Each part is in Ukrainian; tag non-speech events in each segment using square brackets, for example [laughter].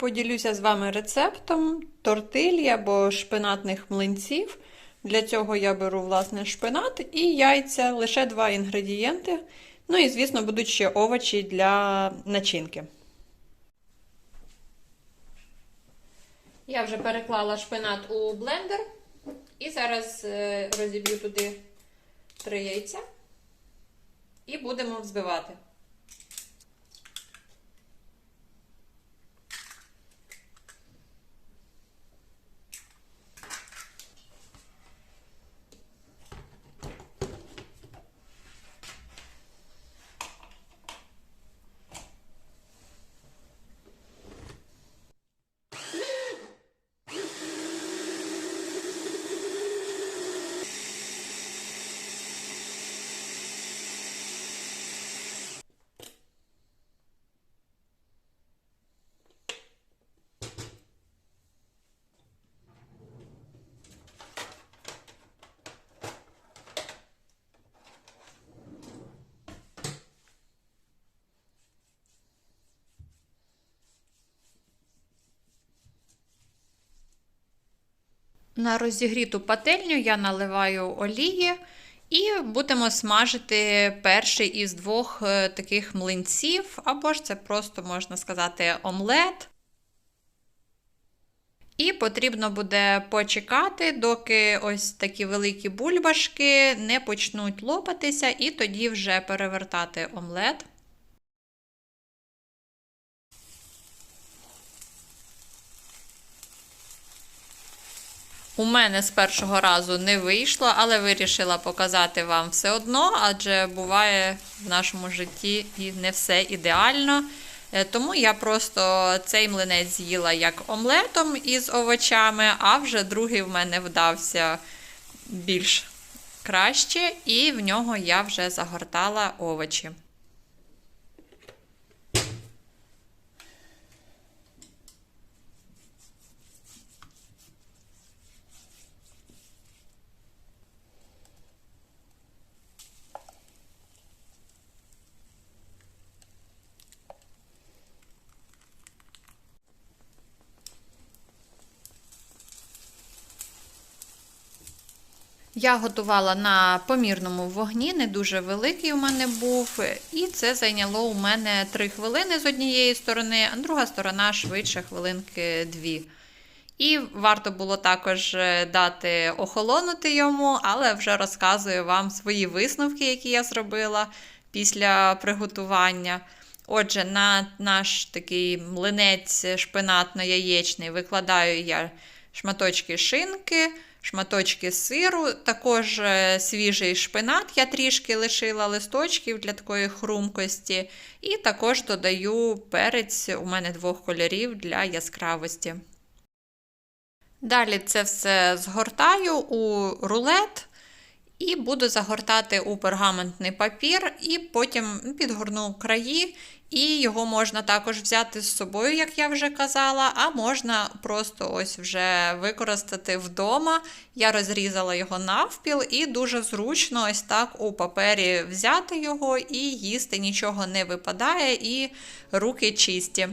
Поділюся з вами рецептом тортилі або шпинатних млинців. Для цього я беру власне шпинат і яйця, лише два інгредієнти. Ну і, звісно, будуть ще овочі для начинки. Я вже переклала шпинат у блендер. І зараз е, розіб'ю туди три яйця і будемо взбивати. На розігріту пательню я наливаю олії і будемо смажити перший із двох е, таких млинців, або ж це просто можна сказати омлет. І потрібно буде почекати, доки ось такі великі бульбашки не почнуть лопатися, і тоді вже перевертати омлет. У мене з першого разу не вийшло, але вирішила показати вам все одно, адже буває в нашому житті і не все ідеально. Е, Тому я просто цей млинець з'їла як омлетом із овочами, а вже другий в мене вдався більш краще, і в нього я вже загортала овочі. Я готувала на помірному вогні, не дуже великий у мене був, і це зайняло у мене 3 хвилини з однієї сторони, а друга сторона швидше хвилинки 2. І варто було також дати охолонути йому, але вже розказую вам свої висновки, які я зробила після приготування. Отже, на наш такий млинець шпинатно-яєчний викладаю я шматочки шинки, шматочки сиру, також е, свіжий шпинат, я трішки лишила листочків для такої хрумкості. І також додаю перець у мене двох кольорів для яскравості. Далі це все згортаю у рулет. І буду загортати у пергаментний папір, і потім підгорну краї, і його можна також взяти з собою, як я вже казала, а можна просто ось вже використати вдома. Я розрізала його навпіл, і дуже зручно ось так у папері взяти його і їсти нічого не випадає, і руки чисті.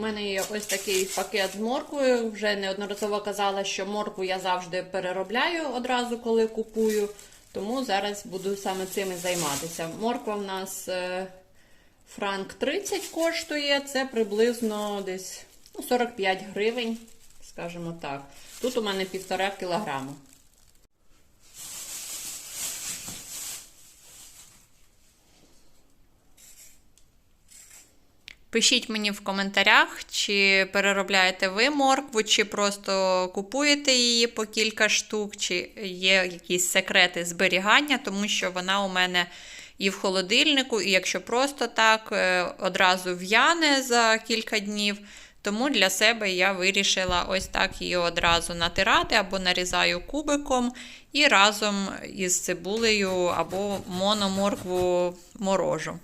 Мене є ось такий пакет з морквою. Вже неодноразово казала, що моркву я завжди переробляю одразу, коли купую. Тому зараз буду саме цим і займатися. Морква в нас е, франк 30 коштує, це приблизно десь ну, 45 гривень, скажімо так. Тут у мене півтора кілограму. Пишіть мені в коментарях, чи переробляєте ви моркву, чи просто купуєте її по кілька штук, чи є якісь секрети зберігання, тому що вона у мене і в холодильнику, і якщо просто так, е, одразу в'яне за кілька днів. Тому для себе я вирішила ось так її одразу натирати або нарізаю кубиком і разом із цибулею або мономоркву морожу.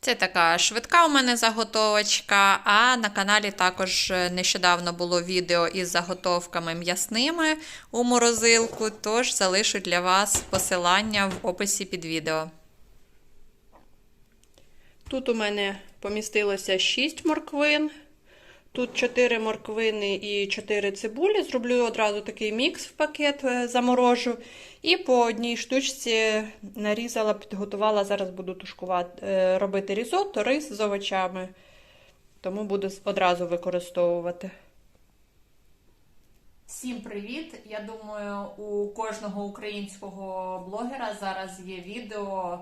Це така швидка у мене заготовочка, а на каналі також нещодавно було відео із заготовками м'ясними у морозилку, тож залишу для вас посилання в описі під відео. Тут у мене помістилося 6 морквин. Тут 4 морквини і 4 цибулі. Зроблю одразу такий мікс в пакет е, заморожу. І по одній штучці нарізала, підготувала. Зараз буду тушкувати, е, робити різотто, рис з овочами. Тому буду одразу використовувати. Всім привіт! Я думаю, у кожного українського блогера зараз є відео,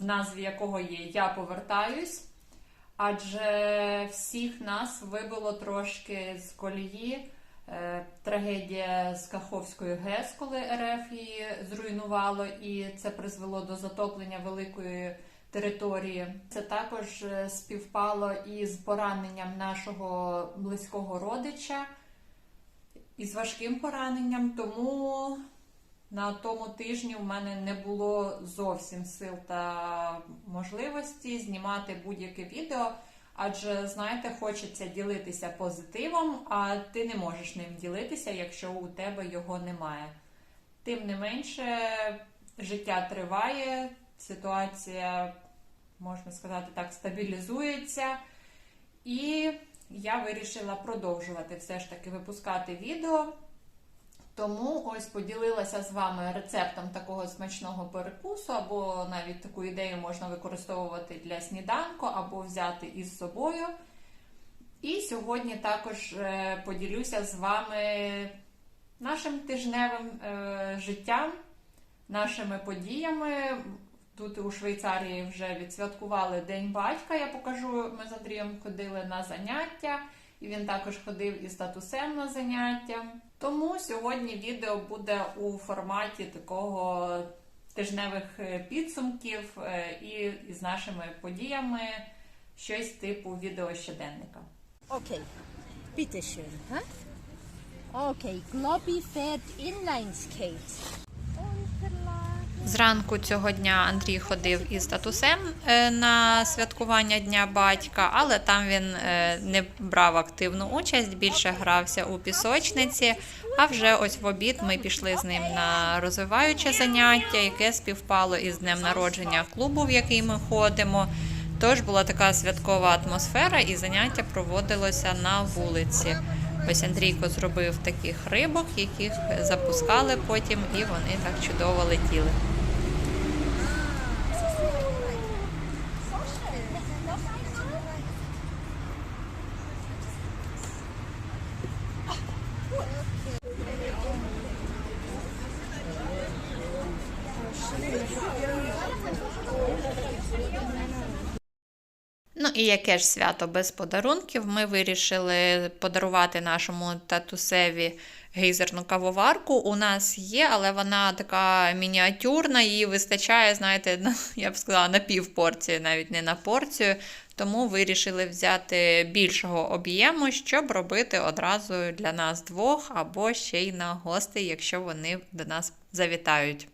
в назві якого є Я повертаюсь. Адже всіх нас вибило трошки з колії е, трагедія з Каховською ГЕС, коли РФ її зруйнувало, і це призвело до затоплення великої території. Це також е, співпало із пораненням нашого близького родича, із важким пораненням. Тому на тому тижні в мене не було зовсім сил та можливості знімати будь-яке відео, адже, знаєте, хочеться ділитися позитивом, а ти не можеш ним ділитися, якщо у тебе його немає. Тим не менше, життя триває, ситуація, можна сказати так, стабілізується. І я вирішила продовжувати все ж таки випускати відео. Тому ось поділилася з вами рецептом такого смачного перекусу, або навіть таку ідею можна використовувати для сніданку, або взяти із собою. І сьогодні також е, поділюся з вами нашим тижневим е, життям, нашими подіями. Тут у Швейцарії вже відсвяткували День батька. Я покажу, ми з Андрієм ходили на заняття, і він також ходив із татусем на заняття. Тому сьогодні відео буде у форматі такого тижневих підсумків і з нашими подіями, щось типу відеощоденника. Okay, Окей, schön. Hä? Okay, Globby fährt Inlineskate. Зранку цього дня Андрій ходив із татусем е, на святкування Дня батька, але там він е, не брав активну участь, більше грався у пісочниці. А вже ось в обід ми пішли з ним на розвиваюче заняття, яке співпало із днем народження клубу, в який ми ходимо. Тож була така святкова атмосфера, і заняття проводилося на вулиці. Ось Андрійко зробив таких рибок, яких запускали потім, і вони так чудово летіли. І яке ж свято без подарунків? Ми вирішили подарувати нашому татусеві гейзерну кавоварку. У нас є, але вона така мініатюрна, її вистачає, знаєте, [laughs] на- я б сказала, на пів порції, навіть не на порцію. Тому вирішили взяти більшого об'єму, щоб робити одразу для нас двох, або ще й на гостей, якщо вони до нас завітають.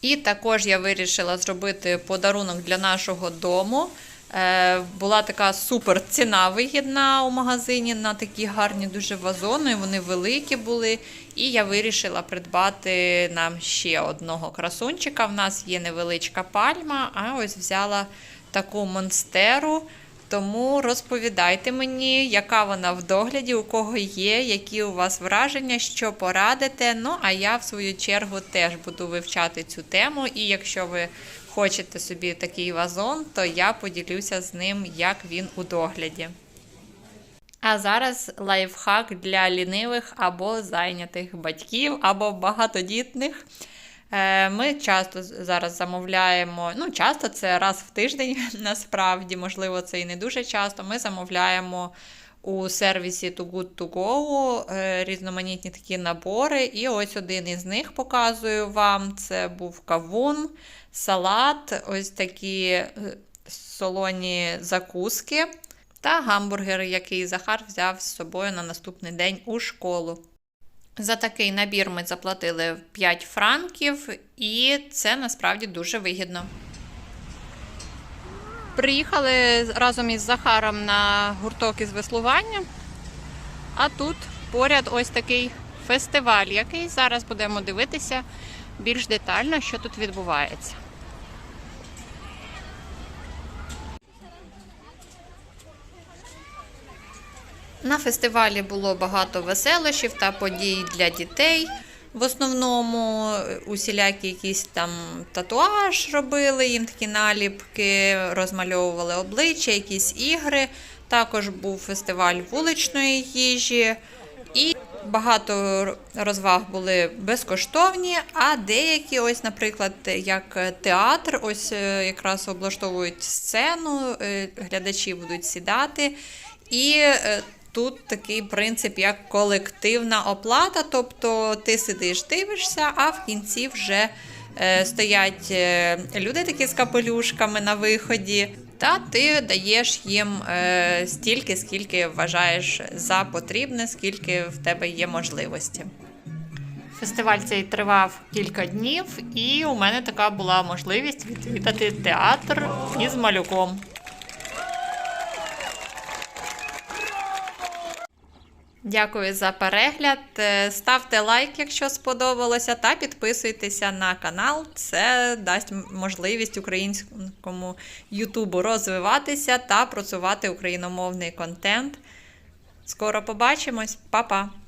І також я вирішила зробити подарунок для нашого дому. Е, була така супер ціна вигідна у магазині на такі гарні дуже вазони. Вони великі були. І я вирішила придбати нам ще одного красунчика. В нас є невеличка пальма, а ось взяла таку монстеру. Тому розповідайте мені, яка вона в догляді, у кого є, які у вас враження, що порадите. Ну, а я в свою чергу теж буду вивчати цю тему. І якщо ви хочете собі такий вазон, то я поділюся з ним, як він у догляді. А зараз лайфхак для лінивих або зайнятих батьків, або багатодітних. Е, Ми часто зараз замовляємо, ну часто це раз в тиждень, [laughs] насправді, можливо, це і не дуже часто. Ми замовляємо у сервісі Too Good To Go е, різноманітні такі набори. І ось один із них показую вам. Це був кавун, салат, ось такі е, солоні закуски та гамбургер, який Захар взяв з собою на наступний день у школу. За такий набір ми заплатили 5 франків, і це насправді дуже вигідно. Приїхали разом із Захаром на гурток із веслування. А тут поряд ось такий фестиваль, який зараз будемо дивитися більш детально, що тут відбувається. На фестивалі було багато веселощів та подій для дітей. В основному е, усілякі якісь там татуаж робили, їм такі наліпки, розмальовували обличчя, якісь ігри. Також був фестиваль вуличної їжі. І багато розваг були безкоштовні, а деякі, ось, наприклад, як театр, ось е, якраз облаштовують сцену, е, глядачі будуть сідати. І тут такий принцип, як колективна оплата, тобто ти сидиш, дивишся, а в кінці вже е, стоять е, люди такі з капелюшками на виході. Та ти даєш їм е, стільки, скільки вважаєш за потрібне, скільки в тебе є можливості. Фестиваль цей тривав кілька днів, і у мене така була можливість відвідати театр із малюком. Дякую за перегляд. Е, Ставте лайк, якщо сподобалося, та підписуйтеся на канал. Це дасть можливість українському Ютубу розвиватися та просувати україномовний контент. Скоро побачимось, Па-па!